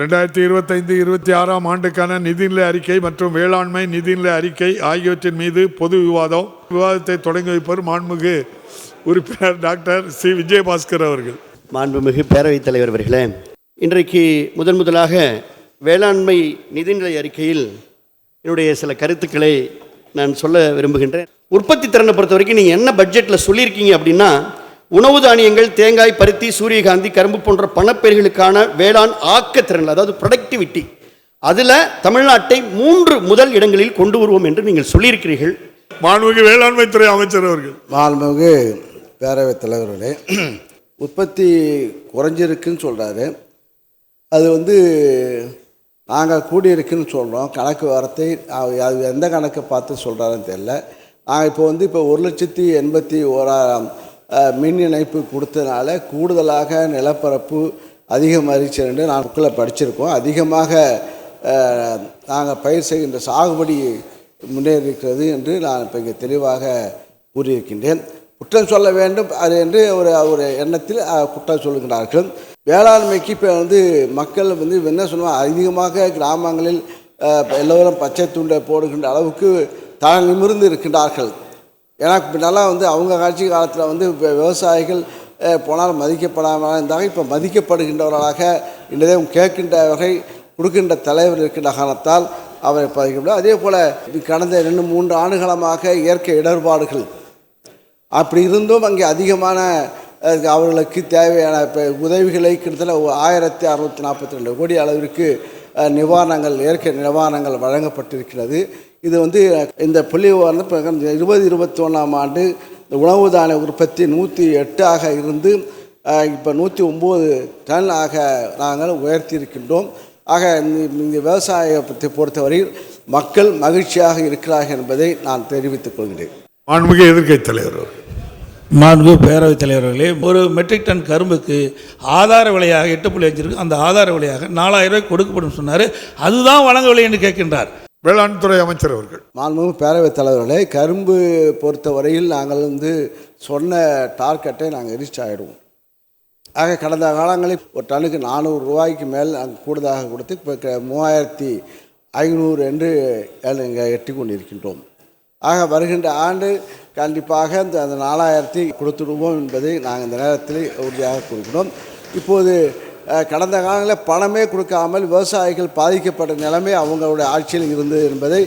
ரெண்டாயிரத்தி இருபத்தைந்து இருபத்தி ஆறாம் ஆண்டுக்கான நிதிநிலை அறிக்கை மற்றும் வேளாண்மை நிதிநிலை அறிக்கை ஆகியவற்றின் மீது பொது விவாதம். விவாதத்தை தொடங்கி வைப்பவர் மாண்புமிகு உறுப்பினர் டாக்டர் சி. விஜயபாஸ்கர் அவர்கள். மாண்புமிகு பேரவைத் தலைவர் அவர்களே இன்றைக்கு முதன் முதலாக வேளாண்மை நிதிநிலை அறிக்கையில் என்னுடைய சில கருத்துக்களை நான் சொல்ல விரும்புகின்றேன். உற்பத்தி திறனை பொறுத்த வரைக்கும் நீங்கள் என்ன பட்ஜெட்டில் சொல்லியிருக்கீங்க அப்படின்னா உணவு தானியங்கள் தேங்காய் பருத்தி சூரியகாந்தி கரும்பு போன்ற பணப்பயிர்களுக்கான வேளாண் ஆக்கத்திறன் அதாவது ப்ரொடக்டிவிட்டி அதில் தமிழ்நாட்டை மூன்று முதல் இடங்களில் கொண்டு வருவோம் என்று நீங்கள் சொல்லியிருக்கிறீர்கள். மாண்புமிகு வேளாண்மை துறை அமைச்சர் அவர்கள். மாண்புமிகு பேரவைத் தலைவர்களே உற்பத்தி குறைஞ்சிருக்குன்னு சொல்கிறாரு அது வந்து நாங்கள் கூடியிருக்குன்னு சொல்கிறோம் கணக்கு வாரத்தை அது எந்த கணக்கை பார்த்து சொல்கிறாருன்னு தெரியல. நாங்கள் இப்போ வந்து இப்போ ஒரு லட்சத்தி எண்பத்தி ஓராயிரம் மின் இணைப்பு கொடுத்ததுனால கூடுதலாக நிலப்பரப்பு அதிகமாகிடுச்சு என்று நான் புக்கில் படிச்சிருக்கோம். அதிகமாக நாங்கள் பயிர் செய்கின்ற சாகுபடி முன்னேறிக்கிறது என்று நான் இப்போ இங்கே தெளிவாக கூறியிருக்கின்றேன். குற்றம் சொல்ல வேண்டும். அது என்று ஒரு ஒரு எண்ணத்தில் குற்றம் சொல்லுகிறார்கள் வேளாண்மைக்கு இப்போ வந்து மக்கள் வந்து என்ன சொல்லுவாங்க அதிகமாக கிராமங்களில் எல்லோரும் பச்சை துண்டை போடுகின்ற அளவுக்கு தாங்கள் நிமிர்ந்து இருக்கின்றார்கள். ஏன்னா முன்னெல்லாம் வந்து அவங்க ஆட்சி காலத்தில் வந்து இப்போ விவசாயிகள் போனால் மதிக்கப்படாமல் இருந்தாங்க. இப்போ மதிக்கப்படுகின்றவர்களாக இன்றதே கேட்கின்ற வகை கொடுக்கின்ற தலைவர் இருக்கின்ற காரணத்தால் அவரை பாதிக்கப்படும் அதே போல் கடந்த ரெண்டு மூன்று ஆண்டுகளமாக இயற்கை இடர்பாடுகள் அப்படி இருந்தும் அங்கே அதிகமான அவர்களுக்கு தேவையான இப்போ உதவிகளை கிட்டத்தட்ட ஆயிரத்தி அறுநூற்றி நாற்பத்தி ரெண்டு கோடி அளவிற்கு நிவாரணங்கள் இயற்கை நிவாரணங்கள் வழங்கப்பட்டிருக்கிறது. இது வந்து இந்த புள்ளி விவரம் இருபது இருபத்தி ஒன்றாம் ஆண்டு இந்த உணவு தானிய உற்பத்தி நூற்றி எட்டாக இருந்து இப்போ நூற்றி ஒம்பது டன் ஆக நாங்கள் உயர்த்தி இருக்கின்றோம் ஆக இந்த- விவசாயத்தை பொறுத்தவரையில் மக்கள் மகிழ்ச்சியாக இருக்கிறார்கள் என்பதை நான் தெரிவித்துக் கொள்கிறேன். மாண்புமிகு எதிர்க்கட்சி தலைவர் அவர்கள். மாண்பு பேரவைத் தலைவர்களே ஒரு மெட்ரிக் டன் கரும்புக்கு ஆதார விலையாக எட்டு புள்ளி அஞ்சு இருக்கு அந்த ஆதார விலையாக நாலாயிரம் ரூபாய் கொடுக்கப்படும் சொன்னார். அதுதான் வழங்கவில்லை என்று கேட்கின்றார். வேளாண் துறை அமைச்சர் அவர்கள். மாண்புமிகு பேரவைத் தலைவர்களே கரும்பு பொறுத்தவரையில் நாங்கள் வந்து சொன்ன டார்கெட்டை நாங்கள் ரீச் ஆகிடுவோம் ஆக கடந்த காலங்களில் ஒரு டனுக்கு நானூறு ரூபாய்க்கு மேல் நாங்கள் கூடுதலாக கொடுத்து இப்போ மூவாயிரத்தி ஐநூறு என்று இங்கே எட்டி கொண்டிருக்கின்றோம். ஆக வருகின்ற ஆண்டு கண்டிப்பாக இந்த அந்த நாலாயிரத்தி கொடுத்துடுவோம் என்பதை நாங்கள் இந்த நேரத்தில் உறுதியாக கூறுகிறோம். இப்போது கடந்த காலங்களில் பணமே கொடுக்காமல் விவசாயிகள் பாதிக்கப்பட்ட நிலைமை அவங்களுடைய ஆட்சியில் இருந்தது என்பதை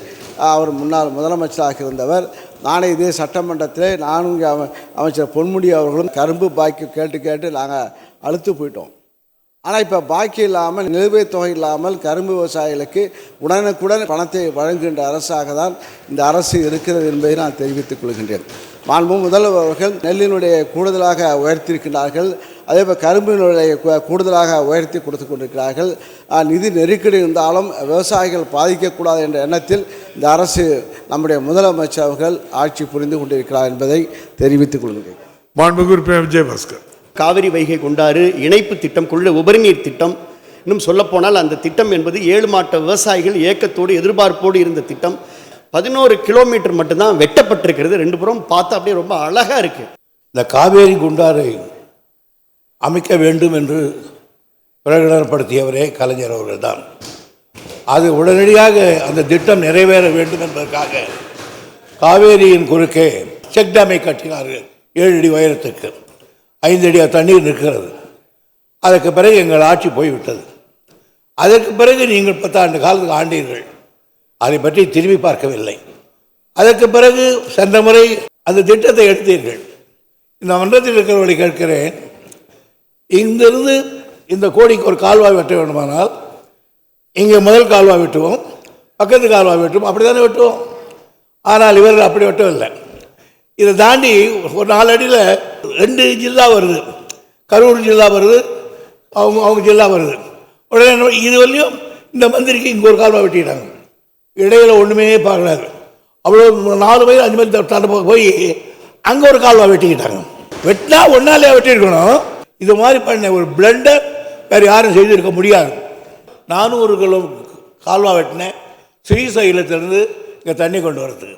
அவர் முன்னாள் முதலமைச்சராக இருந்தவர். நானே இதே சட்டமன்றத்திலே நானும் இங்கே அமைச்சர் பொன்முடி அவர்களும் கரும்பு பாக்கி கேட்டு கேட்டு நாங்கள் அழுத்து போயிட்டோம். ஆனால் இப்போ பாக்கி இல்லாமல் நிலுவைத் தொகை இல்லாமல் கரும்பு விவசாயிகளுக்கு உடனுக்குடன் பணத்தை வழங்குகின்ற அரசாக தான் இந்த அரசு இருக்கிறது என்பதை நான் தெரிவித்துக் கொள்கின்றேன். மாண்பு முதல்வர் அவர்கள் நெல்லினுடைய கூடுதலாக உயர்த்தியிருக்கிறார்கள் அதே போல் கரும்பினுடைய கூடுதலாக உயர்த்தி கொடுத்து கொண்டிருக்கிறார்கள். நிதி நெருக்கடி இருந்தாலும் விவசாயிகள் பாதிக்கக்கூடாது என்ற எண்ணத்தில் இந்த அரசு நம்முடைய முதலமைச்சர் அவர்கள் ஆட்சி புரிந்து கொண்டிருக்கிறார் என்பதை தெரிவித்துக் கொள்கிறேன். மாண்புமிகு உறுப்பினர் விஜயபாஸ்கர். காவிரி வைகை கொண்டாறு இணைப்பு திட்டம் கொள்ள உபரிநீர் திட்டம் இன்னும் சொல்லப்போனால் அந்த திட்டம் என்பது ஏழு மாட்ட விவசாயிகள் ஏக்கத்தோடு எதிர்பார்ப்போடு இருந்த திட்டம். பதினோரு கிலோமீட்டர் மட்டும்தான் வெட்டப்பட்டிருக்கிறது. ரெண்டு புறம் பார்த்தா அப்படியே ரொம்ப அழகாக இருக்குது இந்த காவேரி குண்டாரை அமைக்க வேண்டும் என்று பிரகடனப்படுத்தியவரே கலைஞர் அவர்கள்தான். அது உடனடியாக அந்த திட்டம் நிறைவேற வேண்டும் என்பதற்காக காவேரியின் குறுக்கே செக் டேமை கட்டினார்கள். ஏழு அடி உயரத்துக்கு. ஐந்து அடி தண்ணீர் நிற்கிறது. அதற்கு பிறகு எங்கள் ஆட்சி போய்விட்டது. அதற்கு பிறகு நீங்கள் பத்தாண்டு காலத்துக்கு ஆண்டீர்கள். அதை பற்றி திரும்பி பார்க்கவில்லை. அதற்கு பிறகு சென்ற முறை அந்த திட்டத்தை எடுத்தீர்கள். இந்த மன்றத்தில் இருக்கிறவர்களை கேட்கிறேன் இங்கிருந்து இந்த கோடிக்கு ஒரு கால்வாய் வெட்ட வேண்டுமானால் இங்கே முதல் கால்வாய் வெட்டுவோம் பக்கத்து கால்வாய் வெட்டுவோம் அப்படி தானே வெட்டுவோம்? ஆனால் இவர்கள் அப்படி வெட்டவில்லை. இதை தாண்டி ஒரு நாலு அடியில் ரெண்டு ஜில்லா வருது. கரூர் ஜில்லா வருது அவங்க அவங்க ஜில்லா வருது. உடனே என்ன- இது வரலையும் இந்த மந்திரிக்கு இங்கே ஒரு கால்வாய் வெட்டிட்டாங்க. இடையில ஒன்றுமே பார்க்கலாது அவ்வளோ நாலு மைல் அஞ்சு மைல் தாண்ட போய் அங்கே ஒரு கால்வா வெட்டிக்கிட்டாங்க. வெட்டினா ஒன்னாலே வெட்டியிருக்கணும். இது மாதிரி பண்ண ஒரு பிளண்டர் வேறு யாரும் செய்திருக்க முடியாது. நானூறு கிலோ கால்வா வெட்டினேன். ஸ்ரீசைலத்திலேருந்து இங்கே தண்ணி கொண்டு வரதுக்கு.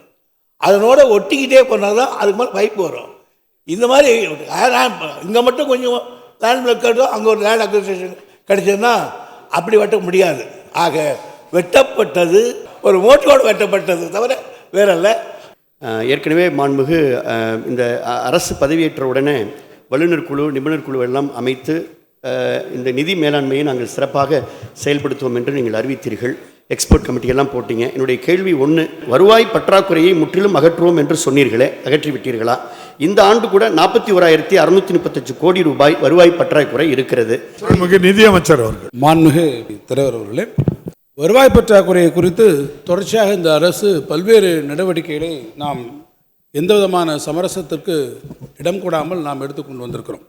அதனோட ஒட்டிக்கிட்டே போனால் தான் அதுக்கு மேலே பைப் வரும். இந்த மாதிரி இங்கே மட்டும் கொஞ்சம் லேண்ட் பிளக் அங்கே ஒரு லேண்ட் அக்ரிசேஷன் கிடைச்சதுன்னா அப்படி வெட்ட முடியாது. ஆக வெட்டப்பட்டது ஒரு மோட்டோடு வெட்டப்பட்டது தவிர வேறல்ல. ஏற்கனவே மாண்புமிகு இந்த அரசு பதவியேற்ற உடனே வல்லுநர் குழு நிபுணர் குழு எல்லாம் அமைத்து இந்த நிதி மேலாண்மையை நாங்கள் சிறப்பாக செயல்படுத்துவோம் என்று நீங்கள் அறிவித்தீர்கள். எக்ஸ்பர்ட் கமிட்டி எல்லாம் போட்டீங்க. என்னுடைய கேள்வி ஒன்று வருவாய் பற்றாக்குறையை முற்றிலும் அகற்றுவோம் என்று சொன்னீர்களே அகற்றி விட்டீர்களா இந்த ஆண்டு கூட நாற்பத்தி ஓராயிரத்தி அறுநூத்தி முப்பத்தஞ்சு கோடி ரூபாய் வருவாய் பற்றாக்குறை இருக்கிறது. மாண்புமிகு நிதியமைச்சர் அவர்கள். மாண்புமிகு தலைவர் அவர்களே வருவாய் பற்றாக்குறையை குறித்து தொடர்ச்சியாக இந்த அரசு பல்வேறு நடவடிக்கைகளை நாம் எந்த விதமான சமரசத்திற்கு இடம் கூடாமல் நாம் எடுத்துக்கொண்டு வந்திருக்கிறோம்.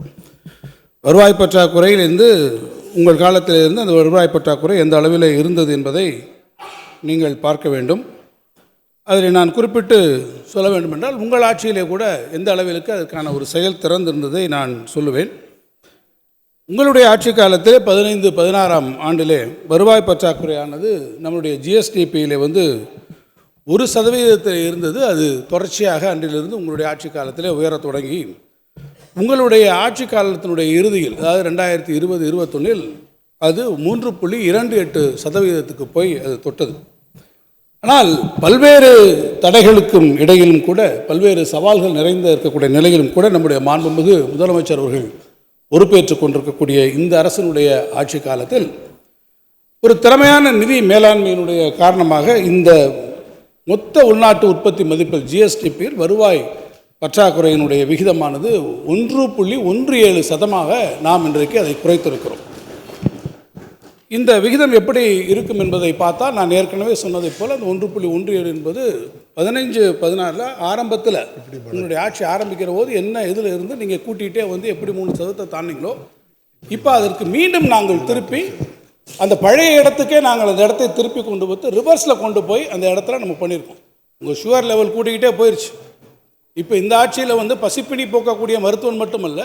வருவாய் பற்றாக்குறையிலிருந்து உங்கள் காலத்திலிருந்து அந்த வருவாய் பற்றாக்குறை எந்த அளவில் இருந்தது என்பதை நீங்கள் பார்க்க வேண்டும். அதில் நான் குறிப்பிட்டு சொல்ல வேண்டுமென்றால் உங்கள் ஆட்சியிலே கூட எந்த அளவிற்கு அதற்கான ஒரு செயல் திறந்திருந்ததை நான் சொல்லுவேன். உங்களுடைய ஆட்சி காலத்தில் பதினைந்து பதினாறாம் ஆண்டிலே வருவாய் பற்றாக்குறையானது நம்மளுடைய ஜிஎஸ்டிபியிலே வந்து ஒரு சதவீதத்தில் இருந்தது. அது தொடர்ச்சியாக அன்றிலிருந்து உங்களுடைய ஆட்சி காலத்தில் உயரத் தொடங்கி உங்களுடைய ஆட்சி காலத்தினுடைய இறுதியில் அதாவது ரெண்டாயிரத்தி இருபது இருபத்தொன்னில் அது மூன்று புள்ளி இரண்டு எட்டு சதவீதத்துக்கு போய் அது தொட்டது. ஆனால் பல்வேறு தடைகளுக்கும் இடையிலும் கூட பல்வேறு சவால்கள் நிறைந்த இருக்கக்கூடிய நிலையிலும் கூட நம்முடைய மாண்புமிகு முதலமைச்சர் அவர்கள் பொறுப்பேற்றுக் கொண்டிருக்கக்கூடிய இந்த அரசினுடைய ஆட்சி காலத்தில் ஒரு திறமையான நிதி மேலாண்மையினுடைய காரணமாக இந்த மொத்த உள்நாட்டு உற்பத்தி மதிப்பில் ஜிஎஸ்டிபியில் வருவாய் பற்றாக்குறையினுடைய விகிதமானது ஒன்று புள்ளி ஒன்று ஏழு சதமாக நாம் இன்றைக்கு அதை குறைத்திருக்கிறோம். இந்த விகிதம் எப்படி இருக்கும் என்பதை பார்த்தால் நான் ஏற்கனவே சொன்னதைப் போல் அந்த ஒன்று புள்ளி ஒன்று ஏழு என்பது பதினைஞ்சு பதினாறில் ஆரம்பத்தில் உங்களுடைய ஆட்சி ஆரம்பிக்கிற போது என்ன இதில் இருந்து நீங்கள் கூட்டிகிட்டே வந்து எப்படி மூணு சதத்தை தாண்டிங்களோ இப்போ அதற்கு மீண்டும் நாங்கள் திருப்பி அந்த பழைய இடத்துக்கே நாங்கள் அந்த இடத்தை திருப்பி கொண்டு வந்து ரிவர்ஸில் கொண்டு போய் அந்த இடத்துல நம்ம பண்ணியிருக்கோம். உங்கள் சுகர் லெவல் கூட்டிக்கிட்டே போயிடுச்சு இப்போ இந்த ஆட்சியில் வந்து பசிப்பிணி போக்கக்கூடிய மருத்துவன் மட்டுமல்ல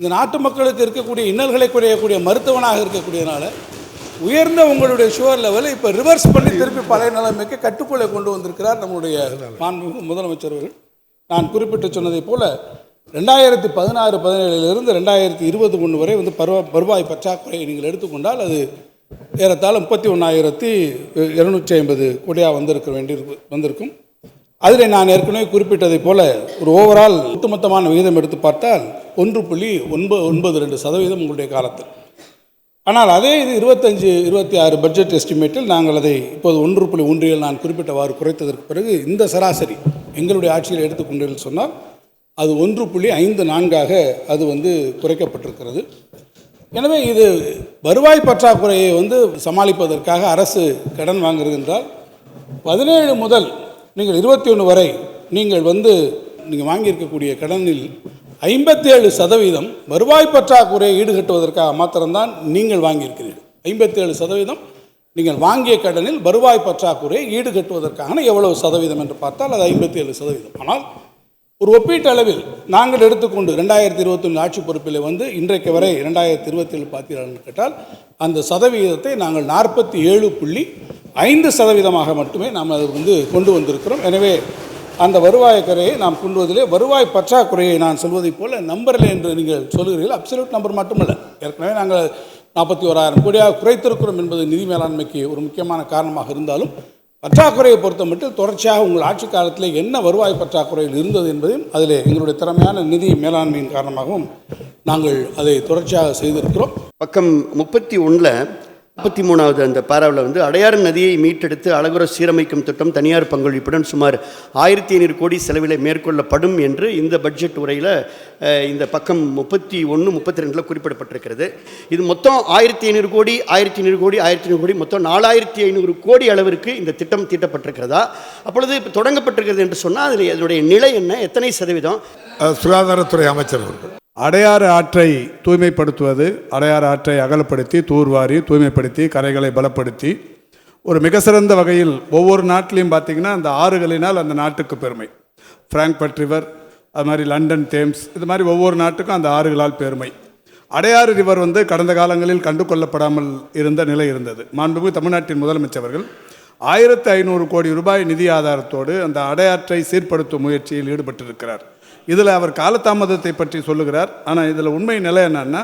இந்த நாட்டு மக்களுக்கு இருக்கக்கூடிய இன்னல்களை குறையக்கூடிய மருத்துவனாக இருக்கக்கூடியனால உயர்ந்த உங்களுடைய சுகர் லெவலை இப்போ ரிவர்ஸ் பண்ணி திருப்பி பழைய நிலைமைக்கு கட்டுக்குள்ளே கொண்டு வந்திருக்கிறார் நம்முடைய மாண்புமிகு முதலமைச்சர் அவர்கள் நான் குறிப்பிட்டு சொன்னதைப் போல ரெண்டாயிரத்தி பதினாறு பதினேழிலிருந்து ரெண்டாயிரத்தி இருபது ஒன்று வரை வந்து பருவ வருவாய் பற்றாக்குறையை நீங்கள் எடுத்துக்கொண்டால் அது ஏறத்தாழ முப்பத்தி ஒன்றாயிரத்தி இருநூற்றி ஐம்பது கோடியாக வந்திருக்க வேண்டி வந்திருக்கும். அதில் நான் ஏற்கனவே குறிப்பிட்டதைப் போல ஒரு ஓவரால் ஒட்டுமொத்தமான விகிதம் எடுத்து பார்த்தால் ஒன்று புள்ளி ஒன்பது ஒன்பது ரெண்டு சதவீதம் உங்களுடைய காலத்தில். ஆனால் அதே இது இருபத்தஞ்சு இருபத்தி ஆறு பட்ஜெட் எஸ்டிமேட்டில் நாங்கள் அதை இப்போது ஒன்று புள்ளி ஒன்றில் நான் குறிப்பிட்டவாறு குறைத்ததற்கு பிறகு இந்த சராசரி எங்களுடைய ஆட்சியில் எடுத்துக்கொண்டீர்கள் சொன்னால் அது ஒன்று புள்ளி ஐந்து நான்காக அது வந்து குறைக்கப்பட்டிருக்கிறது. எனவே இது வருவாய் பற்றாக்குறையை வந்து சமாளிப்பதற்காக அரசு கடன் வாங்குறது என்றால் பதினேழு முதல் நீங்கள் இருபத்தி ஒன்று வரை நீங்கள் வந்து நீங்கள் வாங்கியிருக்கக்கூடிய கடனில் ஐம்பத்தேழு சதவீதம் வருவாய் பற்றாக்குறையை ஈடுகட்டுவதற்காக மாத்திரம்தான் நீங்கள் வாங்கியிருக்கிறீர்கள். ஐம்பத்தேழு சதவீதம் நீங்கள் வாங்கிய கடனில் வருவாய் பற்றாக்குறையை ஈடுகட்டுவதற்கான எவ்வளவு சதவீதம் என்று பார்த்தால் அது ஐம்பத்தேழு சதவீதம். ஆனால் ஒரு ஒப்பீட்டளவில் நாங்கள் எடுத்துக்கொண்டு ரெண்டாயிரத்தி இருபத்தொன்று ஆட்சி பொறுப்பில் வந்து இன்றைக்கு வரை ரெண்டாயிரத்தி இருபத்தேழு பார்த்தீர்கள் கேட்டால் அந்த சதவீதத்தை நாங்கள் நாற்பத்தி ஏழு புள்ளி ஐந்து சதவீதமாக மட்டுமே நாம் அதை வந்து கொண்டு வந்திருக்கிறோம். எனவே அந்த வருவாய் கரையை நாம் கொண்டு வருவாய் பற்றாக்குறையை நான் சொல்வதைப் போல நம்பரில் என்று நீங்கள் சொல்கிறீர்கள். அப்சல்யூட் நம்பர் மட்டுமல்ல. ஏற்கனவே நாங்கள் நாற்பத்தி ஓராயிரம் கோடியாக குறைத்திருக்கிறோம் என்பது நிதி மேலாண்மைக்கு ஒரு முக்கியமான காரணமாக இருந்தாலும் பற்றாக்குறையை பொறுத்த மட்டும் தொடர்ச்சியாக உங்கள் ஆட்சி காலத்தில் என்ன வருவாய் பற்றாக்குறையில் இருந்தது என்பதையும் அதில் எங்களுடைய திறமையான நிதி மேலாண்மையின் காரணமாகவும் நாங்கள் அதை தொடர்ச்சியாக செய்திருக்கிறோம். பக்கம் முப்பத்தி ஒன்றில் முப்பத்தி மூணாவது அந்த பாராவில் வந்து அடையாறு நதியை மீட்டெடுத்து அழகுற சீரமைக்கும் திட்டம் தனியார் பங்களிப்புடன் சுமார் ஆயிரத்தி ஐநூறு கோடி செலவில் மேற்கொள்ளப்படும் என்று இந்த பட்ஜெட் உரையில் இந்த பக்கம் முப்பத்தி ஒன்று முப்பத்தி ரெண்டில் குறிப்பிடப்பட்டிருக்கிறது. இது மொத்தம் ஆயிரத்தி ஐநூறு கோடி ஆயிரத்தி ஐநூறு கோடி ஆயிரத்தி ஐநூறு கோடி மொத்தம் நாலாயிரத்தி ஐநூறு கோடி அளவிற்கு இந்த திட்டம் தீட்டப்பட்டிருக்கிறதா? அப்பொழுது இப்போ தொடங்கப்பட்டிருக்கிறது என்று சொன்னால் அதில் அதனுடைய நிலை என்ன? எத்தனை சதவீதம்? சுகாதாரத்துறை அமைச்சர் அவர்கள். அடையாறு ஆற்றை தூய்மைப்படுத்துவது அடையாறு ஆற்றை அகலப்படுத்தி தூர்வாரி தூய்மைப்படுத்தி கரைகளை பலப்படுத்தி ஒரு மிக சிறந்த வகையில் ஒவ்வொரு நாட்டிலையும் பார்த்தீங்கன்னா அந்த ஆறுகளினால் அந்த நாட்டுக்கு பெருமை. ஃப்ராங்க்பட் ரிவர் அது மாதிரி லண்டன் தேம்ஸ் இது மாதிரி ஒவ்வொரு நாட்டுக்கும் அந்த ஆறுகளால் பெருமை. அடையாறு ரிவர் வந்து கடந்த காலங்களில் கண்டு கொள்ளப்படாமல் இருந்த நிலை இருந்தது. மாண்புமிகு தமிழ்நாட்டின் முதலமைச்சர்கள் ஆயிரத்து ஐநூறு கோடி ரூபாய் நிதி ஆதாரத்தோடு அந்த அடையாற்றை சீர்படுத்தும் முயற்சியில் ஈடுபட்டிருக்கிறார். இதில் அவர் காலதாமதத்தை பற்றி சொல்லுகிறார். ஆனால் இதில் உண்மை நிலை என்னன்னா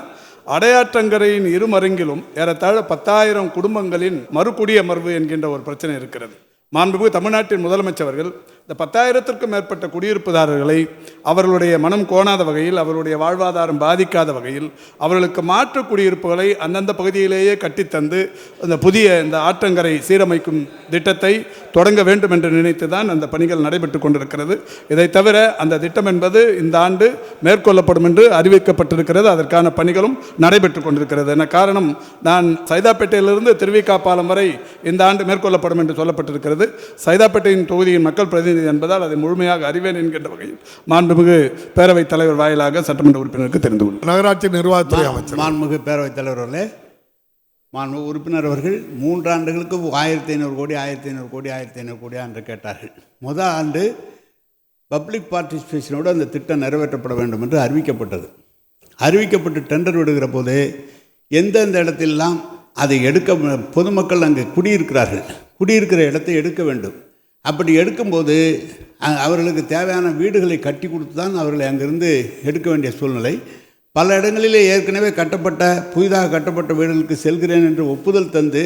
அடையாற்றங்கரையின் இருமருங்கிலும் ஏறத்தாழ பத்தாயிரம் குடும்பங்களின் மறுகுடியமர்வு என்கின்ற ஒரு பிரச்சனை இருக்கிறது. மாண்புமிகு தமிழ்நாட்டின் முதலமைச்சர்கள் இந்த பத்தாயிரத்திற்கும் மேற்பட்ட குடியிருப்புதாரர்களை அவர்களுடைய மனம் கோணாத வகையில் அவர்களுடைய வாழ்வாதாரம் பாதிக்காத வகையில் அவர்களுக்கு மாற்று குடியிருப்புகளை அந்தந்த பகுதியிலேயே கட்டித்தந்து அந்த புதிய இந்த ஆற்றங்கரை சீரமைக்கும் திட்டத்தை தொடங்க வேண்டும் என்று நினைத்து தான் அந்த பணிகள் நடைபெற்று கொண்டிருக்கிறது. இதை தவிர அந்த திட்டம் என்பது இந்த ஆண்டு மேற்கொள்ளப்படும் என்று அறிவிக்கப்பட்டிருக்கிறது. அதற்கான பணிகளும் நடைபெற்று கொண்டிருக்கிறது. என காரணம்? நான் சைதாப்பேட்டையிலிருந்து திருவிக்காப்பாலம் வரை இந்த ஆண்டு மேற்கொள்ளப்படும் என்று சொல்லப்பட்டிருக்கிறது. சைதாப்பேட்டையின் தொகுதியின் மக்கள் பிரதிநிதி என்பதால் அதை முழுமையாக அறிவேன் என்கின்ற வகையில் மாண்புமிகு பேரவைத் தலைவர் வாயிலாக சட்டமன்ற உறுப்பினருக்கு தெரிந்து கொள்கிறேன். நகராட்சி நிர்வாகத்துறை அமைச்சர். மாண்புமிகு பேரவைத் தலைவர் அவர்களே மாண்புமிகு உறுப்பினர் அவர்கள் மூன்று ஆண்டுகளுக்கு ஆயிரத்தி ஐநூறு கோடி ஆயிரத்தி ஐநூறு கோடி ஆயிரத்தி ஐநூறு கோடியா என்று கேட்டார்கள். முதல் ஆண்டு பப்ளிக் பார்ட்டிசிபேஷனோடு அந்த திட்டம் நிறைவேற்றப்பட வேண்டும் என்று அறிவிக்கப்பட்டது. அறிவிக்கப்பட்டு டெண்டர் விடுகிற போது எந்தெந்த இடத்திலெல்லாம் அதை எடுக்க பொதுமக்கள் அங்கே குடியிருக்கிறார்கள் குடியிருக்கிற இடத்தை எடுக்க வேண்டும். அப்படி எடுக்கும்போது அவர்களுக்கு தேவையான வீடுகளை கட்டி கொடுத்து தான் அவர்களை அங்கிருந்து எடுக்க வேண்டிய சூழ்நிலை. பல இடங்களிலே ஏற்கனவே கட்டப்பட்ட புதிதாக கட்டப்பட்ட வீடுகளுக்கு செல்கிறேன் என்று ஒப்புதல் தந்து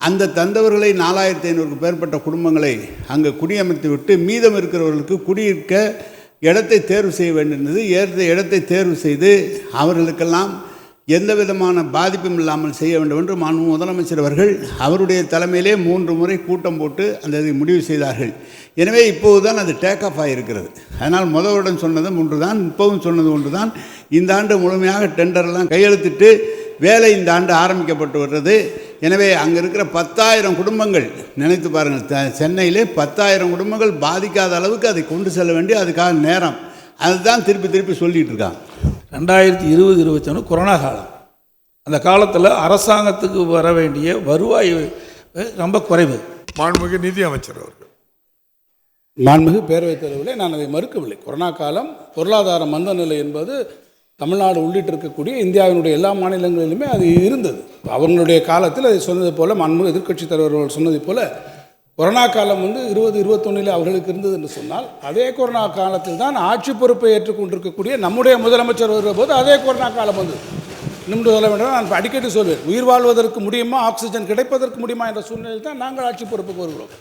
அந்த தந்தவர்களை நாலாயிரத்தி ஐநூறுக்கு மேற்பட்ட குடும்பங்களை அங்கே குடியமைத்து விட்டு மீதம் இருக்கிறவர்களுக்கு குடியிருக்க இடத்தை தேர்வு செய்ய வேண்டியிருந்தது. ஏற்ற இடத்தை தேர்வு செய்து அவர்களுக்கெல்லாம் எந்த விதமான பாதிப்பும் இல்லாமல் செய்ய வேண்டும் என்று மாண்பு முதலமைச்சர் அவர்கள் அவருடைய தலைமையிலே மூன்று முறை கூட்டம் போட்டு அந்த இதை முடிவு செய்தார்கள். எனவே இப்போது தான் அது டேக் ஆஃப் ஆகியிருக்கிறது அதனால் முதலுடன் சொன்னதும் ஒன்று தான் இப்போவும் சொன்னது ஒன்று தான் இந்த ஆண்டு முழுமையாக டெண்டர்லாம் கையெழுத்திட்டு வேலை இந்த ஆண்டு ஆரம்பிக்கப்பட்டு வருகிறது எனவே அங்கே இருக்கிற பத்தாயிரம் குடும்பங்கள் நினைத்து பாருங்கள் சென்னையிலே பத்தாயிரம் குடும்பங்கள் பாதிக்காத அளவுக்கு அதை கொண்டு செல்ல வேண்டிய அதுக்காக நேரம். அதுதான் திருப்பி திருப்பி சொல்லிகிட்டு இருக்காங்க. ரெண்டாயிரத்தி இருபது இருபத்தொன்று கொரோனா காலம். அந்த காலத்தில் அரசாங்கத்துக்கு வர வேண்டிய வருவாய் ரொம்ப குறைவு. மாண்புமிகு நிதி அமைச்சர் அவர்கள். மாண்புமிகு பேரவைத் தலைவர்களே நான் அதை மறுக்கவில்லை. கொரோனா காலம் பொருளாதார மந்த நிலை என்பது தமிழ்நாடு உள்ளிட்டு இருக்கக்கூடிய இந்தியாவினுடைய எல்லா மாநிலங்களிலுமே அது இருந்தது. அவங்களுடைய காலத்தில் அதை சொன்னது போல மாண்புமிகு எதிர்க்கட்சித் தலைவர்கள் சொன்னது போல கொரோனா காலம் வந்து இருபது இருபத்தொன்னில் அவர்களுக்கு இருந்தது என்று சொன்னால் அதே கொரோனா காலத்தில் தான் ஆட்சி பொறுப்பை ஏற்றுக்கொண்டிருக்கக்கூடிய நம்முடைய முதலமைச்சர் வருகிற போது அதே கொரோனா காலம் வந்து நிமிடம் சொல்ல வேண்டும் நான் அடிக்கடி சொல்வேன் உயிர் வாழ்வதற்கு முடியுமா ஆக்சிஜன் கிடைப்பதற்கு முடியுமா என்ற சூழ்நிலையில் தான் நாங்கள் ஆட்சி பொறுப்புக்கு வருகிறோம்.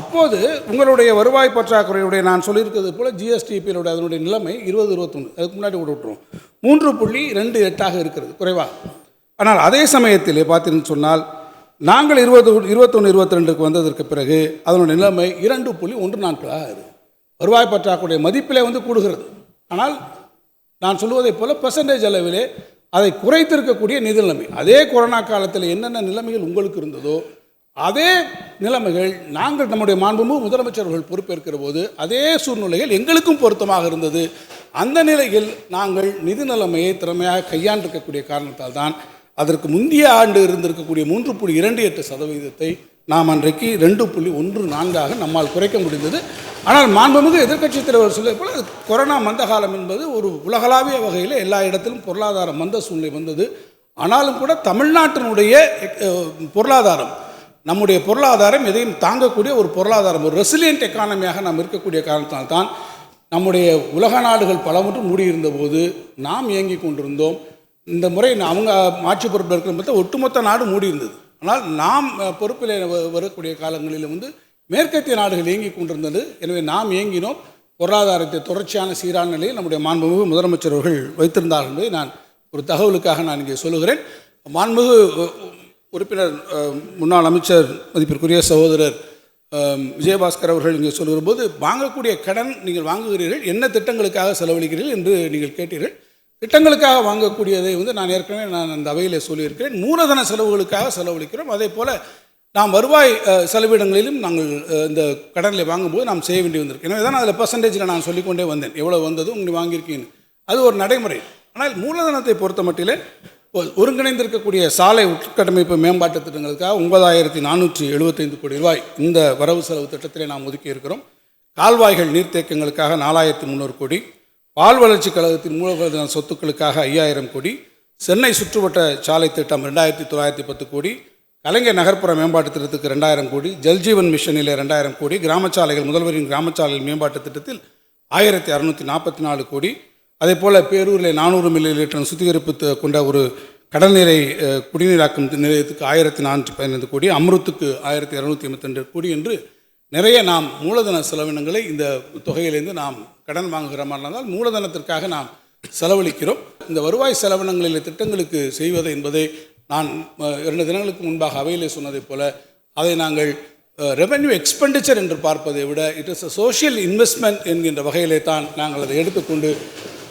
அப்போது உங்களுடைய வருவாய் பற்றாக்குறையுடைய நான் சொல்லியிருக்கிறது போல் ஜிஎஸ்டிபியினுடைய அதனுடைய நிலைமை இருபது இருபத்தொன்று அதுக்கு முன்னாடி கூட விட்டுருவோம். மூன்று புள்ளி ரெண்டு எட்டாக இருக்கிறது குறைவாக ஆனால் அதே சமயத்தில் பார்த்தீங்கன்னு சொன்னால் நாங்கள் இருபது இருபத்தொன்று இருபத்தி ரெண்டுக்கு வந்ததற்கு பிறகு அதனுடைய நிலைமை இரண்டு புள்ளி ஒன்று நாட்களாக இருக்குது வருவாய் பற்றாக்குடைய மதிப்பிலே வந்து கூடுகிறது. ஆனால் நான் சொல்வதைப் போல பெர்சன்டேஜ் அளவிலே அதை குறைத்திருக்கக்கூடிய நிதி நிலைமை. அதே கொரோனா காலத்தில் என்னென்ன நிலைமைகள் உங்களுக்கு இருந்ததோ அதே நிலைமைகள் நாங்கள் நம்முடைய மாண்புமிகு முதலமைச்சர்கள் பொறுப்பேற்கிற போது அதே சூழ்நிலைகள் எங்களுக்கும் பொருத்தமாக இருந்தது. அந்த நிலையில் நாங்கள் நிதி நிலைமையை திறமையாக கையாண்டிருக்கக்கூடிய காரணத்தால் தான் அதற்கு முந்தைய ஆண்டு இருந்திருக்கக்கூடிய மூன்று புள்ளி இரண்டு எட்டு சதவீதத்தை நாம் அன்றைக்கு ரெண்டு புள்ளி ஒன்று நான்காக நம்மால் குறைக்க முடிந்தது. ஆனால் மாண்புமிகு எதிர்க்கட்சித் தலைவர் சொல்ல போல கொரோனா மந்த காலம் என்பது ஒரு உலகளாவிய வகையில் எல்லா இடத்திலும் பொருளாதார மந்த சூழ்நிலை வந்தது. ஆனாலும் கூட தமிழ்நாட்டினுடைய பொருளாதாரம் நம்முடைய பொருளாதாரம் எதையும் தாங்கக்கூடிய ஒரு பொருளாதாரம் ஒரு ரெசிலியன்ட் எக்கானமியாக நாம் இருக்கக்கூடிய காரணத்தால் தான் நம்முடைய உலக நாடுகள் பலவற்றும் மூடியிருந்த போது நாம் இயங்கி கொண்டிருந்தோம். இந்த முறை நான் அவங்க ஆட்சி பொறுப்பில் இருக்கிற ஒட்டுமொத்த நாடு மூடி இருந்தது. ஆனால் நாம் பொறுப்பில் வ- வரக்கூடிய காலங்களில் வந்து மேற்கத்திய நாடுகள் இயங்கி கொண்டிருந்தது. எனவே நாம் இயங்கினோம். பொருளாதாரத்தை தொடர்ச்சியான சீரான நிலையில் நம்முடைய மாண்புமிகு முதலமைச்சர் அவர்கள் வைத்திருந்தார்கள் என்பதை நான் ஒரு தகவலுக்காக நான் இங்கே சொல்லுகிறேன். மாண்புமிகு உறுப்பினர் முன்னாள் அமைச்சர் மதிப்பிற்குரிய சகோதரர் விஜயபாஸ்கர் அவர்கள் இங்கே சொல்லுகிற போது வாங்கக்கூடிய கடன் நீங்கள் வாங்குகிறீர்கள். என்ன திட்டங்களுக்காக செலவழிக்கிறீர்கள்? என்று நீங்கள் கேட்டீர்கள். திட்டங்களுக்காக வாங்கக்கூடியதை வந்து நான் ஏற்கனவே நான் அந்த அவையில் சொல்லியிருக்கிறேன். மூலதன செலவுகளுக்காக செலவழிக்கிறோம். அதே போல் நாம் வருவாய் செலவிடங்களிலும் நாங்கள் இந்த கடனில் வாங்கும்போது நாம் செய்ய வேண்டி வந்திருக்கு. எனவே தான் அதில் பர்சன்டேஜில் நான் சொல்லிக்கொண்டே வந்தேன். எவ்வளோ வந்தது உங்களுக்கு வாங்கியிருக்கீங்கன்னு அது ஒரு நடைமுறை. ஆனால் மூலதனத்தை பொறுத்த மட்டிலே ஒருங்கிணைந்திருக்கக்கூடிய சாலை உட்கட்டமைப்பு மேம்பாட்டு திட்டங்களுக்காக ஒன்பதாயிரத்தி நானூற்றி எழுபத்தைந்து கோடி ரூபாய் இந்த வரவு செலவு திட்டத்திலே நாம் ஒதுக்கி இருக்கிறோம் கால்வாய்கள் நீர்த்தேக்கங்களுக்காக நாலாயிரத்தி முந்நூறு கோடி. பால் வளர்ச்சி கழகத்தின் மூலதன சொத்துக்களுக்காக ஐயாயிரம் கோடி சென்னை சுற்றுவட்ட சாலை திட்டம் ரெண்டாயிரத்தி தொள்ளாயிரத்தி பத்து கோடி கலைஞர் நகர்ப்புற மேம்பாட்டு திட்டத்துக்கு ரெண்டாயிரம் கோடி ஜல்ஜீவன் மிஷனில் ரெண்டாயிரம் கோடி கிராமச்சாலைகள் முதல்வரின் கிராமச்சாலைகள் மேம்பாட்டு திட்டத்தில் ஆயிரத்தி அறுநூற்றி நாற்பத்தி நாலு கோடி. அதே போல் பேரூரில் நானூறு மில்லி லிட்டர் சுத்திகரிப்பு கொண்ட ஒரு கடல்நீரை குடிநீராக்கும் நிலையத்துக்கு ஆயிரத்தி நானூற்றி பதினைந்து கோடி அம்ருத்துக்கு ஆயிரத்தி இரநூத்தி எண்பத்தி கோடி என்று நிறைய நாம் மூலதன செலவினங்களை இந்த தொகையிலிருந்து நாம் கடன் வாங்குகிற மாதிரி இருந்தால் மூலதனத்திற்காக நாம் செலவழிக்கிறோம். இந்த வருவாய் செலவினங்களில் திட்டங்களுக்கு செய்வது என்பதை நான் இரண்டு தினங்களுக்கு முன்பாக அவையிலே சொன்னதைப் போல அதை நாங்கள் ரெவென்யூ எக்ஸ்பெண்டிச்சர் என்று பார்ப்பதை விட it is a social investment என்கின்ற வகையிலே தான் நாங்கள் அதை எடுத்துக்கொண்டு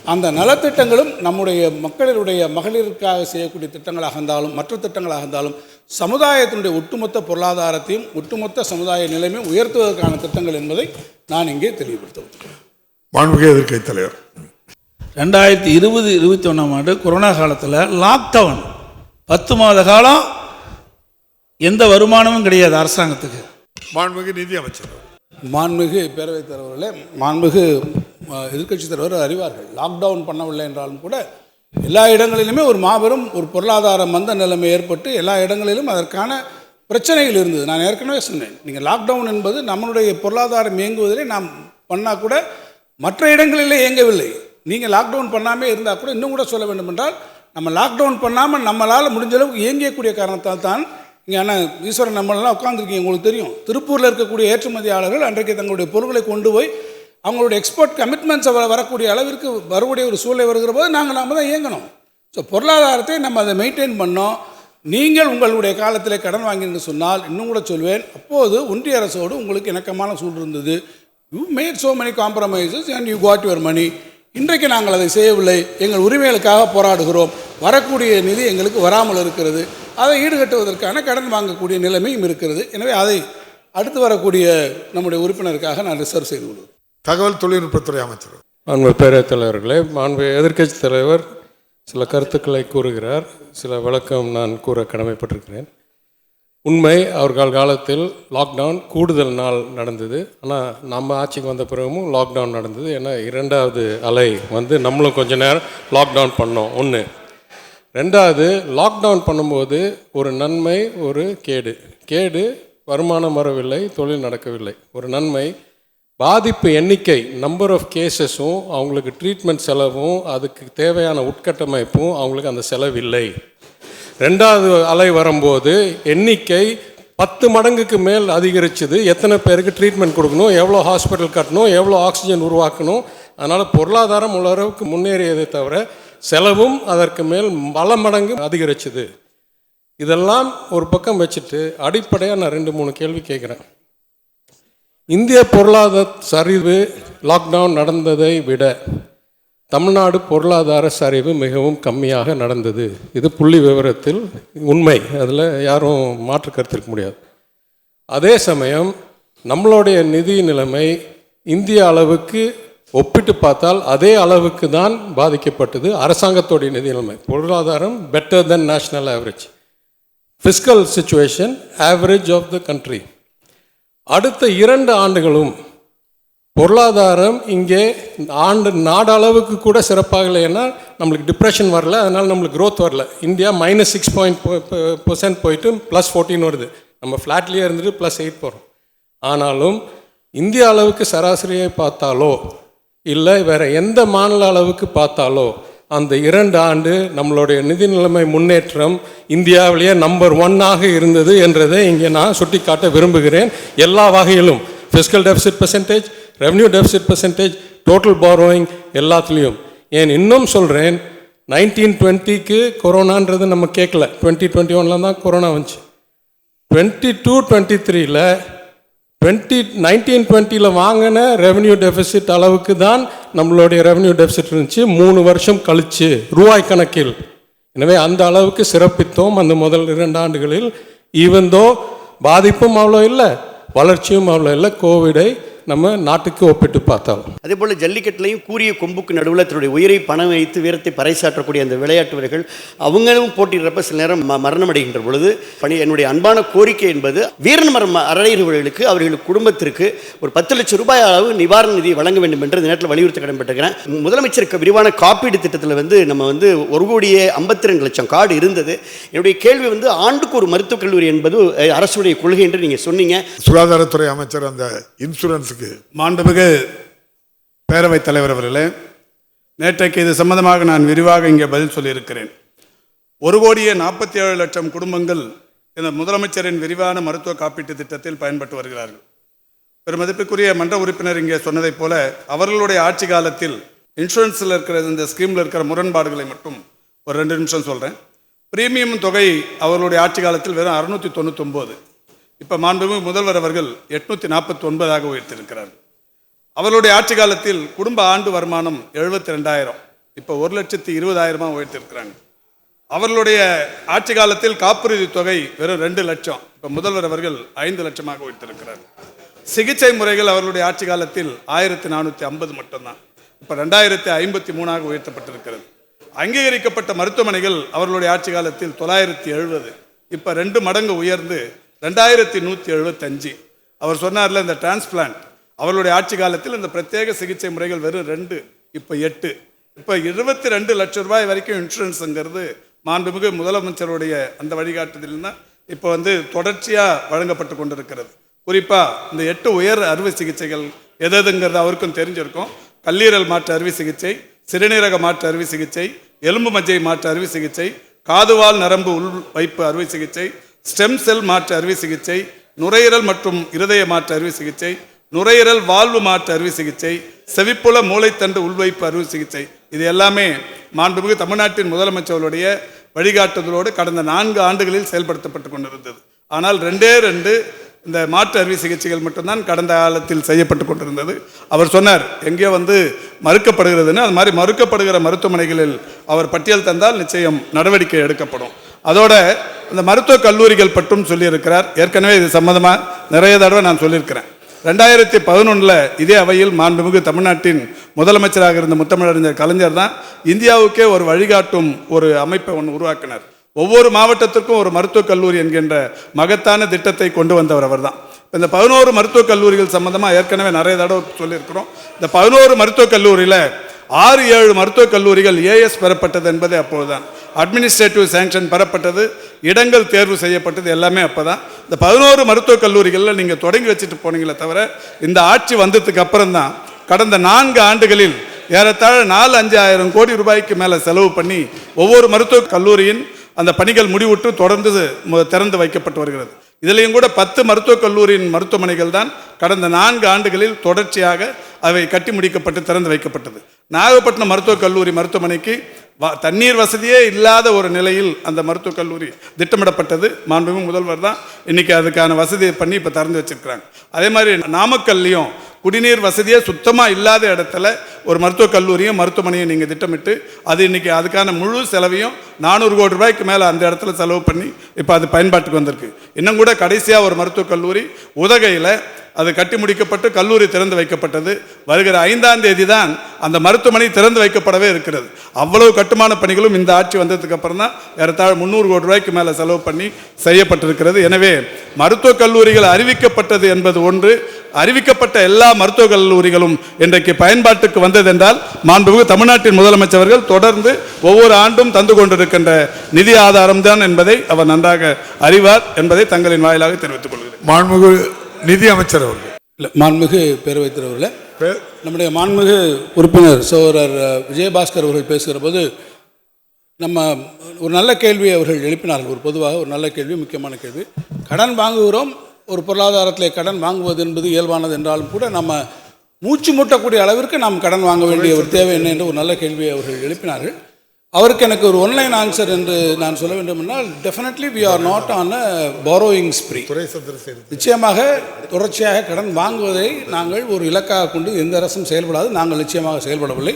அந்த நலத்திட்டங்களும் நம்முடைய மக்களினுடைய மகளிருக்காக செய்யக்கூடிய திட்டங்களாக இருந்தாலும் மற்ற திட்டங்களாக இருந்தாலும் சமுதாயத்தினுடைய ஒட்டுமொத்த பொருளாதாரத்தையும் ஒட்டுமொத்த சமுதாய நிலைமையும் உயர்த்துவதற்கான திட்டங்கள் என்பதை நான் இங்கே தெளிவுபடுத்துவேன் மாண்புமிகு எதிர்க்கை தலைவர். ரெண்டாயிரத்தி இருபது இருபத்தி ஒன்றாம் ஆண்டு கொரோனா காலத்தில் லாக்டவுன் பத்து மாத காலம் எந்த வருமானமும் கிடையாது அரசாங்கத்துக்கு. மாண்புமிகு நிதி அமைச்சர். மாண்புமிகு பேரவைத் தலைவர்களே மாண்புமிகு எதிர்க்கட்சித் தலைவர் அறிவார்கள். லாக்டவுன் பண்ணவில்லை என்றாலும் கூட எல்லா இடங்களிலுமே ஒரு மாபெரும் ஒரு பொருளாதார மந்த நிலைமை ஏற்பட்டு எல்லா இடங்களிலும் அதற்கான பிரச்சனைகள் இருந்தது. நான் ஏற்கனவே சொன்னேன். நீங்கள் லாக்டவுன் என்பது நம்மளுடைய பொருளாதாரம் இயங்குவதிலே நாம் பண்ணால் கூட மற்ற இடங்களிலே இயங்கவில்லை. நீங்கள் லாக்டவுன் பண்ணாமல் இருந்தால் கூட இன்னும் கூட சொல்ல வேண்டும் என்றால் நம்ம லாக்டவுன் பண்ணாமல் நம்மளால் முடிஞ்ச அளவுக்கு இயங்கக்கூடிய காரணத்தால் தான் இங்கே ஆனால் ஈஸ்வரன் நம்மளெல்லாம் உட்காந்துருக்கீங்க உங்களுக்கு தெரியும். திருப்பூரில் இருக்கக்கூடிய ஏற்றுமதியாளர்கள் அன்றைக்கு தங்களுடைய பொருட்களை கொண்டு போய் அவங்களுடைய எக்ஸ்போர்ட் கமிட்மெண்ட்ஸை வரக்கூடிய அளவிற்கு வரக்கூடிய ஒரு சூழ்நிலை வருகிற போது நாங்கள் நாம் தான் இயங்கணும். ஸோ பொருளாதாரத்தை நம்ம அதை மெயின்டைன் பண்ணோம். நீங்கள் உங்களுடைய காலத்தில் கடன் வாங்கினு சொன்னால் இன்னும் கூட சொல்வேன் அப்போது ஒன்றிய அரசோடு உங்களுக்கு இணக்கமான சூழ் இருந்தது. You made so many compromises and you got your money இன்றைக்கு நாங்கள் அதை செய்யவில்லை. எங்கள் உரிமைகளுக்காக போராடுகிறோம். வரக்கூடிய நிதி எங்களுக்கு வராமல் இருக்கிறது. அதை ஈடுகட்டுவதற்கான கடன் வாங்கக்கூடிய நிலைமையும் இருக்கிறது. எனவே அதை அடுத்து வரக்கூடிய நம்முடைய உறுப்பினருக்காக நான் ரிசர்வ் செய்து கொள்கிறேன். தகவல் தொழில்நுட்பத்துறை அமைச்சர். மாண்பு பேரவைத் தலைவர்களே மாண்பு எதிர்க்கட்சித் தலைவர் சில கருத்துக்களை கூறுகிறார். சில விளக்கம் நான் கூற கடமைப்பட்டிருக்கிறேன். உண்மை அவர்கள் காலத்தில் லாக்டவுன் கூடுதல் நாள் நடந்தது. ஆனால் நம்ம ஆட்சிக்கு வந்த பிறகும் லாக்டவுன் நடந்தது. ஏன்னா இரண்டாவது அலை வந்து நம்மளும் கொஞ்ச நேரம் லாக்டவுன் பண்ணோம். ஒன்று ரெண்டாவது லாக்டவுன் பண்ணும்போது ஒரு நன்மை ஒரு கேடு. கேடு வருமானம் வரவில்லை தொழில் நடக்கவில்லை. ஒரு நன்மை பாதிப்பு எண்ணிக்கை நம்பர் ஆஃப் கேசஸும் அவங்களுக்கு ட்ரீட்மெண்ட் செலவும் அதுக்கு தேவையான உட்கட்டமைப்பும் அவங்களுக்கு அந்த செலவில்லை ரெண்டாவது அலை வரும்போது எண்ணிக்கை பத்து மடங்குக்கு மேல் அதிகரிச்சது. எத்தனை பேருக்கு ட்ரீட்மெண்ட் கொடுக்கணும் எவ்வளோ ஹாஸ்பிட்டல் கட்டணும் எவ்வளோ ஆக்சிஜன் உருவாக்கணும். அதனால் பொருளாதாரம் உள்ளளவுக்கு முன்னேறியதை தவிர செலவும் அதற்கு மேல் பல மடங்கு அதிகரிச்சது. இதெல்லாம் ஒரு பக்கம் வச்சுட்டு அடிப்படையாக நான் ரெண்டு மூணு கேள்வி கேட்குறேன். இந்திய பொருளாதார சரிவு லாக்டவுன் நடந்ததை விட தமிழ்நாடு பொருளாதார சரிவு மிகவும் கம்மியாக நடந்தது. இது புள்ளி விவரத்தில் உண்மை. அதில் யாரும் மாற்று கருத்திருக்க முடியாது. அதே சமயம் நம்மளுடைய நிதி நிலைமை இந்திய அளவுக்கு ஒப்பிட்டு பார்த்தால் அதே அளவுக்கு தான் பாதிக்கப்பட்டது அரசாங்கத்தோடைய நிதி நிலைமை. பொருளாதாரம் better than national average fiscal situation average of the country அடுத்த இரண்டு ஆண்டுகளும் பொருளாதாரம் இங்கே ஆண்டு நாடளவுக்கு கூட சிறப்பாகலைன்னா நம்மளுக்கு டிப்ரெஷன் வரல அதனால் நம்மளுக்கு க்ரோத் வரல. India minus six point percent போயிட்டு ப்ளஸ் ஃபோர்டீன் வருது. நம்ம ஃப்ளாட்லேயே இருந்துட்டு ப்ளஸ் எயிட் போகிறோம் ஆனாலும் இந்திய அளவுக்கு சராசரியை பார்த்தாலோ இல்லை வேறு எந்த மாநில அளவுக்கு பார்த்தாலோ அந்த இரண்டு ஆண்டு நம்மளுடைய நிதி நிலைமை முன்னேற்றம் இந்தியாவிலேயே நம்பர் ஒன்னாக இருந்தது என்றதை இங்கே நான் சுட்டிக்காட்ட விரும்புகிறேன். எல்லா வகையிலும். Fiscal deficit percentage revenue deficit percentage total borrowing எல்லாத்துலேயும். ஏன் இன்னும் சொல்கிறேன் நைன்டீன் டுவெண்ட்டிக்கு கொரோனான்றது நம்ம கேட்கல டுவெண்ட்டி டுவெண்ட்டி ஒனில் தான் கொரோனா வந்துச்சு. டுவெண்ட்டி டூ டுவெண்ட்டி த்ரீயில் டுவெண்ட்டி நைன்டீன் டுவெண்ட்டியில் வாங்கின ரெவன்யூ டெபிசிட் அளவுக்கு தான் நம்மளுடைய ரெவன்யூ டெபிசிட் இருந்துச்சு. மூணு வருஷம் கழிச்சு ரூபாய் கணக்கில். எனவே அந்த அளவுக்கு சிறப்பித்தோம். அந்த முதல் இரண்டு ஆண்டுகளில் ஈவந்தோ பாதிப்பும் அவ்வளோ இல்லை வளர்ச்சியும் அவ்வளோ இல்லை கோவிடை நம்ம நாட்டுக்கு ஒப்பிட்டு பார்த்தாலும். அதே போல் ஜல்லிக்கட்டுலையும் கூரிய கொம்புக்கு நடுவில் தன்னுடைய உயிரை பணம் வைத்து வீரத்தை பறைசாற்றக்கூடிய அந்த விளையாட்டு வீரர்கள் அவங்களும் போட்டிடுறப்ப சில நேரம் மரணம் அடைகின்ற பொழுது பணி என்னுடைய அன்பான கோரிக்கை என்பது வீரன் மரம் அறையிறவர்களுக்கு அவர்கள் குடும்பத்திற்கு ஒரு பத்து லட்சம் ரூபாய் அளவு நிவாரண நிதி வழங்க வேண்டும் என்று இந்த நேரத்தில் வலியுறுத்த கடன்பட்டிருக்கிறேன் முதலமைச்சருக்கு விரிவான காப்பீடு திட்டத்தில் வந்து நம்ம வந்து ஒரு கோடியே ஐம்பத்தி ரெண்டு லட்சம் கார்டு இருந்தது. என்னுடைய கேள்வி வந்து ஆண்டுக்கு ஒரு மருத்துவக் கல்லூரி என்பது அரசுடைய கொள்கை என்று நீங்கள் சொன்னீங்க. சுகாதாரத்துறை அமைச்சர் அந்த இன்சூரன்ஸுக்கு மாண்புமிகு பேரவைத் தலைவர் அவர்களே நேற்றைக்கு இது சம்பந்தமாக நான் விரிவாக இங்கே பதில் சொல்லியிருக்கிறேன். ஒரு கோடியே நாற்பத்தி ஏழு லட்சம் குடும்பங்கள் இந்த முதலமைச்சரின் விரிவான மருத்துவ காப்பீட்டு திட்டத்தில் பயன்பட்டு வருகிறார்கள். பெருமதிப்புக்குரிய மன்ற உறுப்பினர் இங்கே சொன்னதைப் போல அவர்களுடைய ஆட்சி காலத்தில் இன்சூரன்ஸில் இருக்கிற இந்த ஸ்கீமில் இருக்கிற முரண்பாடுகளை மட்டும் ஒரு ரெண்டு நிமிஷம் சொல்கிறேன் பிரீமியம் தொகை அவர்களுடைய ஆட்சி காலத்தில் வெறும் அறுநூற்றி தொண்ணூத்தொம்போது. இப்போ மாண்புமிகு முதல்வர் அவர்கள் எட்நூற்றி நாற்பத்தி ஒன்பதாக உயர்த்திருக்கிறார் அவருடைய ஆட்சி காலத்தில் குடும்ப ஆண்டு வருமானம் எழுபத்தி ரெண்டாயிரம் இப்போ ஒரு லட்சத்தி இருபதாயிரமாக உயர்த்திருக்கிறாங்க அவர்களுடைய ஆட்சி காலத்தில் காப்புறுதி தொகை வெறும் ரெண்டு லட்சம். இப்போ முதல்வர் அவர்கள் ஐந்து லட்சமாக உயர்த்திருக்கிறார் சிகிச்சை முறைகள் அவர்களுடைய ஆட்சி காலத்தில் ஆயிரத்தி நானூற்றி ஐம்பது மட்டும்தான். இப்போ ரெண்டாயிரத்தி ஐம்பத்தி மூணாக உயர்த்தப்பட்டிருக்கிறது. அங்கீகரிக்கப்பட்ட மருத்துவமனைகள் அவர்களுடைய ஆட்சி காலத்தில் தொள்ளாயிரத்தி எழுபது. இப்போ ரெண்டு மடங்கு உயர்ந்து ரெண்டாயிரத்தி நூற்றி எழுபத்தஞ்சு அவர் சொன்னார்ல இந்த டிரான்ஸ்பிளான்ட் அவர்களுடைய ஆட்சி காலத்தில் இந்த பிரத்யேக சிகிச்சை முறைகள் வெறும் ரெண்டு இப்போ எட்டு. இப்போ இருபத்தி ரெண்டு லட்ச ரூபாய் வரைக்கும் இன்சூரன்ஸுங்கிறது மாண்புமிகு முதலமைச்சருடைய அந்த வழிகாட்டுதல்னா இப்போ வந்து தொடர்ச்சியாக வழங்கப்பட்டு கொண்டிருக்கிறது. குறிப்பாக இந்த எட்டு உயர் அறுவை சிகிச்சைகள் எது எதுங்கிறது அவருக்கும் தெரிஞ்சிருக்கும். கல்லீரல் மாற்று அறுவை சிகிச்சை சிறுநீரக மாற்று அறுவை சிகிச்சை எலும்பு மஜ்ஜை மாற்று அறுவை சிகிச்சை காதுவால் நரம்பு உள் வைப்பு அறுவை சிகிச்சை ஸ்டெம் செல் மாற்று அறுவை சிகிச்சை நுரையீரல் மற்றும் இருதய மாற்று அறுவை சிகிச்சை நுரையீரல் வாழ்வு மாற்று அறுவை சிகிச்சை செவிப்புல மூளைத்தண்டு உள்வைப்பு அறுவை சிகிச்சை. இது எல்லாமே மாண்புமிகு தமிழ்நாட்டின் முதலமைச்சர்களுடைய வழிகாட்டுதலோடு கடந்த நான்கு ஆண்டுகளில் செயல்படுத்தப்பட்டு கொண்டிருந்தது. ஆனால் ரெண்டே ரெண்டு இந்த மாற்று அறுவை சிகிச்சைகள் மட்டும்தான் கடந்த காலத்தில் செய்யப்பட்டு கொண்டிருந்தது. அவர் சொன்னார் எங்கேயோ வந்து மறுக்கப்படுகிறதுன்னு. அது மாதிரி மறுக்கப்படுகிற மருத்துவமனைகளில் அவர் பட்டியல் தந்தால் நிச்சயம் நடவடிக்கை எடுக்கப்படும். அதோட இந்த மருத்துவக் கல்லூரிகள் பற்றும் சொல்லியிருக்கிறார். ஏற்கனவே இது சம்மந்தமாக நிறைய தடவை நான் சொல்லியிருக்கிறேன். ரெண்டாயிரத்தி பதினொன்றில் இதே அவையில் மாண்புமிகு தமிழ்நாட்டின் முதலமைச்சராக இருந்த முத்தமிழறிஞர் கலைஞர் தான் இந்தியாவுக்கே ஒரு வழிகாட்டும் ஒரு அமைப்பை ஒன்று உருவாக்கினார். ஒவ்வொரு மாவட்டத்திற்கும் ஒரு மருத்துவக் கல்லூரி என்கின்ற மகத்தான திட்டத்தை கொண்டு வந்தவர் அவர் தான். இந்த பதினோரு மருத்துவக் கல்லூரிகள் சம்பந்தமாக ஏற்கனவே நிறைய தடவை சொல்லியிருக்கிறோம். இந்த பதினோரு மருத்துவக் கல்லூரியில் ஆறு ஏழு மருத்துவக் கல்லூரிகள் ஏஎஸ் பெறப்பட்டது என்பது அப்போதுதான். அட்மினிஸ்ட்ரேட்டிவ் சேங்ஷன் பெறப்பட்டது இடங்கள் தேர்வு செய்யப்பட்டது எல்லாமே அப்போ தான் இந்த பதினோரு மருத்துவக் கல்லூரிகளில் நீங்கள் தொடங்கி வச்சுட்டு போனீங்களே தவிர இந்த ஆட்சி வந்ததுக்கு அப்புறம் தான் கடந்த நான்கு ஆண்டுகளில் ஏறத்தாழ நாலு அஞ்சாயிரம் கோடி ரூபாய்க்கு மேலே செலவு பண்ணி ஒவ்வொரு மருத்துவக் கல்லூரியின் அந்த பணிகள் முடிவுற்று தொடர்ந்து திறந்து வைக்கப்பட்டு வருகிறது. இதிலையும் கூட பத்து மருத்துவக் கல்லூரியின் மருத்துவமனைகள் தான் கடந்த நான்கு ஆண்டுகளில் தொடர்ச்சியாக அவை கட்டி முடிக்கப்பட்டு திறந்து வைக்கப்பட்டது. நாகப்பட்டினம் மருத்துவக் கல்லூரி மருத்துவமனைக்கு வ- தண்ணீர் வசதியே இல்லாத ஒரு நிலையில் அந்த மருத்துவக் கல்லூரி திட்டமிடப்பட்டது. மாண்புமிகு முதல்வர் தான் இன்றைக்கி அதுக்கான வசதியை பண்ணி இப்போ திறந்து வச்சுருக்கிறாங்க. அதே மாதிரி நாமக்கல்லையும் குடிநீர் வசதியே சுத்தமாக இல்லாத இடத்துல ஒரு மருத்துவக் கல்லூரியும் மருத்துவமனையும் நீங்கள் திட்டமிட்டு அது இன்னைக்கு அதுக்கான முழு செலவையும் நானூறு கோடி ரூபாய்க்கு மேலே அந்த இடத்துல செலவு பண்ணி இப்போ அது பயன்பாட்டுக்கு வந்திருக்கு. இன்னும் கூட கடைசியாக ஒரு மருத்துவக் கல்லூரி உதகையில் அது கட்டி முடிக்கப்பட்டு கல்லூரி திறந்து வைக்கப்பட்டது. வருகிற ஐந்தாம் தேதி தான் அந்த மருத்துவமனை திறந்து வைக்கப்படவே இருக்கிறது. அவ்வளவு கட்டுமான பணிகளும் இந்த ஆட்சி வந்ததுக்கு அப்புறம் தான் ஏறத்தாழ் முந்நூறு கோடி ரூபாய்க்கு மேலே செலவு பண்ணி செய்யப்பட்டிருக்கிறது. எனவே மருத்துவக் கல்லூரிகள் அறிவிக்கப்பட்டது என்பது ஒன்று. அறிவிக்கப்பட்ட எல்லா மருத்துவக் கல்லூரிகளும் இன்றைக்கு பயன்பாட்டுக்கு வந்ததென்றால் மாண்புமிகு தமிழ்நாட்டின் முதலமைச்சர்கள் தொடர்ந்து ஒவ்வொரு ஆண்டும் தந்து கொண்டிருக்கின்ற நிதி ஆதாரம் தான் என்பதை அவர் நன்றாக அறிவார் என்பதை தங்களின் வாயிலாக தெரிவித்துக் கொள்கிறேன். மாண்புமிகு நிதி அமைச்சர் அவர்கள். இல்லை மாண்புமிகு பேரவைத் தலைவர்களே நம்முடைய மாண்புமிகு உறுப்பினர் அஹ், விஜயபாஸ்கர் அவர்கள் பேசுகிற போது நம்ம ஒரு நல்ல கேள்வியை அவர்கள் எழுப்பினார்கள். ஒரு பொதுவாக ஒரு நல்ல கேள்வி முக்கியமான கேள்வி. கடன் வாங்குகிறோம். ஒரு பொருளாதாரத்தில் கடன் வாங்குவது என்பது இயல்பானது என்றாலும் கூட நம்ம மூச்சு முட்டக்கூடிய அளவிற்கு நாம் கடன் வாங்க வேண்டிய ஒரு தேவை என்ன என்று ஒரு நல்ல கேள்வியை அவர்கள் எழுப்பினார்கள். அவருக்கு எனக்கு ஒரு ஒன்லைன் ஆன்சர் என்று நான் சொல்ல வேண்டும் என்றால் definitely we are not on a துறை சந்திரசேகர் நிச்சயமாக தொடர்ச்சியாக கடன் வாங்குவதை நாங்கள் ஒரு இலக்காக கொண்டு எந்த அரசும் செயல்படாது. நாங்கள் நிச்சயமாக செயல்படவில்லை.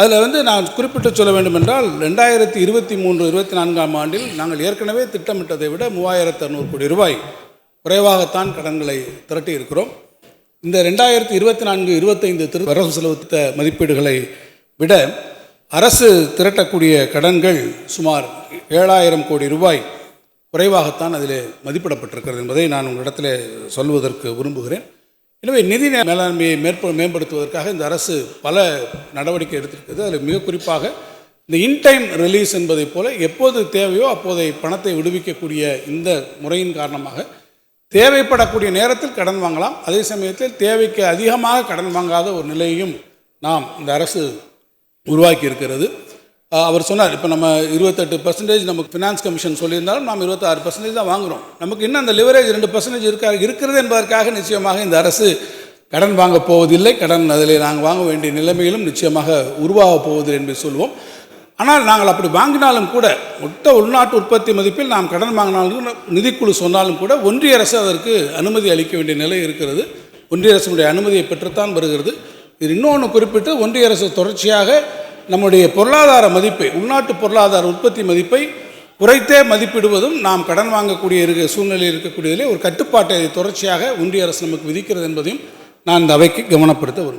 அதில் வந்து நான் குறிப்பிட்டு சொல்ல வேண்டும் என்றால் ரெண்டாயிரத்தி இருபத்தி மூன்று இருபத்தி நான்காம் ஆண்டில் நாங்கள் ஏற்கனவே திட்டமிட்டதை விட மூவாயிரத்து அறுநூறு கோடி ரூபாய் குறைவாகத்தான் கடன்களை திரட்டி இருக்கிறோம் இந்த ரெண்டாயிரத்தி இருபத்தி நான்கு இருபத்தைந்து திரு வரவு செலவு திட்ட மதிப்பீடுகளை விட அரசு திரட்டக்கூடிய கடன்கள் சுமார் ஏழாயிரம் கோடி ரூபாய் குறைவாகத்தான் அதில் மதிப்பிடப்பட்டிருக்கிறது என்பதை நான் உங்களிடத்தில் சொல்வதற்கு விரும்புகிறேன். எனவே நிதி மேலாண்மையை மேற்ப மேம்படுத்துவதற்காக இந்த அரசு பல நடவடிக்கை எடுத்திருக்கிறது. அதில் மிக குறிப்பாக இந்த இன்டைம் ரிலீஸ் என்பதைப் போல எப்போது தேவையோ அப்போதை பணத்தை விடுவிக்கக்கூடிய இந்த முறையின் காரணமாக தேவைப்படக்கூடிய நேரத்தில் கடன் வாங்கலாம். அதே சமயத்தில் தேவைக்கு அதிகமாக கடன் வாங்காத ஒரு நிலையையும் நாம் இந்த அரசு உருவாக்கி இருக்கிறது அவர் சொன்னார் இப்போ நம்ம இருபத்தெட்டு பர்சன்டேஜ் நமக்கு ஃபினான்ஸ் கமிஷன் சொல்லியிருந்தாலும் நாம் இருபத்தாறு பர்சன்டேஜ் தான் வாங்குகிறோம் நமக்கு இன்னும் அந்த லிவரேஜ் ரெண்டு பர்சன்டேஜ் இருக்கா இருக்கிறது என்பதற்காக நிச்சயமாக இந்த அரசு கடன் வாங்க போவதில்லை. கடன் அதில் நாங்கள் வாங்க வேண்டிய நிலைமையிலும் நிச்சயமாக உருவாக போவதில்லை என்று சொல்வோம். ஆனால் நாங்கள் அப்படி வாங்கினாலும் கூட மொத்த உள்நாட்டு உற்பத்தி மதிப்பில் நாம் கடன் வாங்கினாலும் நிதிக்குழு சொன்னாலும் கூட ஒன்றிய அரசு அதற்கு அனுமதி அளிக்க வேண்டிய நிலை இருக்கிறது. ஒன்றிய அரசினுடைய அனுமதியை பெற்றுத்தான் வருகிறது. இது இன்னொன்று குறிப்பிட்டு ஒன்றிய அரசு தொடர்ச்சியாக நம்முடைய பொருளாதார மதிப்பை உள்நாட்டு பொருளாதார உற்பத்தி மதிப்பை குறைத்தே மதிப்பிடுவதும் நாம் கடன் வாங்கக்கூடிய இருக்க சூழ்நிலையில் இருக்கக்கூடியதிலே ஒரு கட்டுப்பாட்டை தொடர்ச்சியாக ஒன்றிய அரசு நமக்கு விதிக்கிறது என்பதையும் நான் இந்த அவைக்கு கவனப்படுத்த விரும்புகிறேன்.